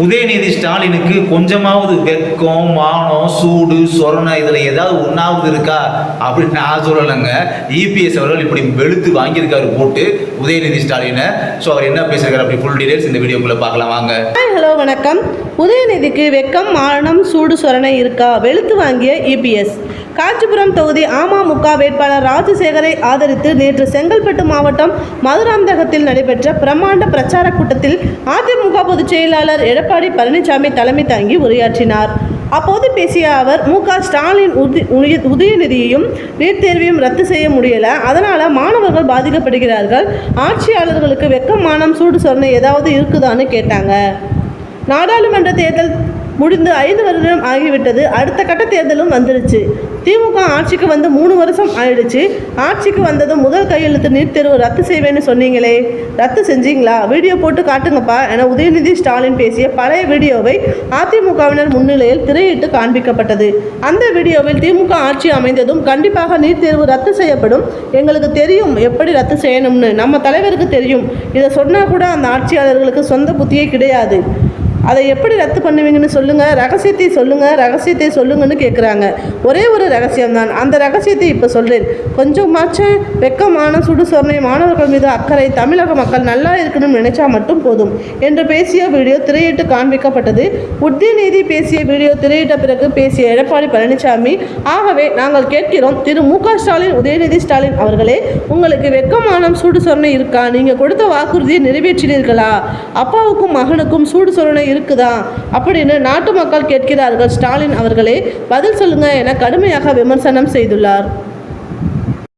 உதயநிதி ஸ்டாலினுக்கு கொஞ்சமாவது வெக்கம் மானம் சூடு சொரணை இதில் ஏதாவது ஒன்றாவது இருக்கா அப்படின்னு நான் சொல்லலைங்க. இபிஎஸ் அவர்கள் இப்படி வெளுத்து வாங்கியிருக்காரு போட்டு உதயநிதி ஸ்டாலினை. ஸோ அவர் என்ன பேசுகிறார் அப்படி ஃபுல் டீடைல்ஸ் இந்த வீடியோக்குள்ளே பார்க்கலாம் வாங்க. ஹலோ வணக்கம். உதயநிதிக்கு வெக்கம் மானம் சூடு சொரணை இருக்கா? வெளுத்து வாங்கிய இபிஎஸ் காஞ்சிபுரம் தொகுதி அமமுக வேட்பாளர் ராஜசேகரை ஆதரித்து நேற்று செங்கல்பட்டு மாவட்டம் மதுராந்தகத்தில் நடைபெற்ற பிரம்மாண்ட பிரச்சார கூட்டத்தில் அதிமுக பொதுச் செயலாளர் எடப்பாடி பழனிசாமி தலைமை தாங்கி உரையாற்றினார். அப்போது பேசிய அவர் மு க ஸ்டாலின் உதி உதயநிதியையும் நீட் தேர்வையும் ரத்து செய்ய முடியல. அதனால மாணவர்கள் பாதிக்கப்படுகிறார்கள். ஆட்சியாளர்களுக்கு வெக்கம் மானம் சூடு சொன்ன ஏதாவது இருக்குதான்னு கேட்டாங்க. நாடாளுமன்ற தேர்தல் முடிந்து ஐந்து வருடம் ஆகிவிட்டது. அடுத்த கட்ட தேர்தலும் வந்துருச்சு. திமுக ஆட்சிக்கு வந்து மூணு வருஷம் ஆயிடுச்சு. ஆட்சிக்கு வந்ததும் முதல் கையெழுத்து நீட் தேர்வு ரத்து செய்வேன்னு சொன்னீங்களே. ரத்து செஞ்சீங்களா? வீடியோ போட்டு காட்டுங்கப்பா என உதயநிதி ஸ்டாலின் பேசிய பழைய வீடியோவை அதிமுகவினர் முன்னிலையில் திரையிட்டு காண்பிக்கப்பட்டது. அந்த வீடியோவில் திமுக ஆட்சி அமைந்ததும் கண்டிப்பாக நீட் தேர்வு ரத்து செய்யப்படும். எங்களுக்கு தெரியும் எப்படி ரத்து செய்யணும்னு. நம்ம தலைவருக்கு தெரியும். இதை சொன்னால் கூட அந்த ஆட்சியாளர்களுக்கு சொந்த புத்தியே கிடையாது. அதை எப்படி ரத்து பண்ணுவீங்கன்னு சொல்லுங்கள் ரகசியத்தை சொல்லுங்கள் ரகசியத்தை சொல்லுங்கன்னு கேட்குறாங்க ஒரே ஒரு ரகசியம்தான். அந்த ரகசியத்தை இப்போ சொல்கிறேன் கொஞ்சமாச்சும் வெக்கமான சுடு சொரணை மாணவர்கள் மீது அக்கறை தமிழக மக்கள் நல்லா இருக்கணும்னு நினைச்சா மட்டும் போதும் என்று பேசிய வீடியோ திரையிட்டு காண்பிக்கப்பட்டது. உதயநிதி பேசிய வீடியோ திரையிட்ட பிறகு பேசிய எடப்பாடி பழனிசாமி ஆகவே நாங்கள் கேட்கிறோம் திரு. மு. க. ஸ்டாலின் உதயநிதி ஸ்டாலின் அவர்களே உங்களுக்கு வெக்கமான சூடு சொரணை இருக்கா? நீங்கள் கொடுத்த வாக்குறுதியை நிறைவேற்றினீர்களா? அப்பாவுக்கும் மகனுக்கும் சூடு சொரணை இருக்குதா? அப்படின்னு நாட்டு மக்கள் கேட்கிறார்கள். ஸ்டாலின் அவர்களே பதில் சொல்லுங்க என கடுமையாக விமர்சனம் செய்துள்ளார்.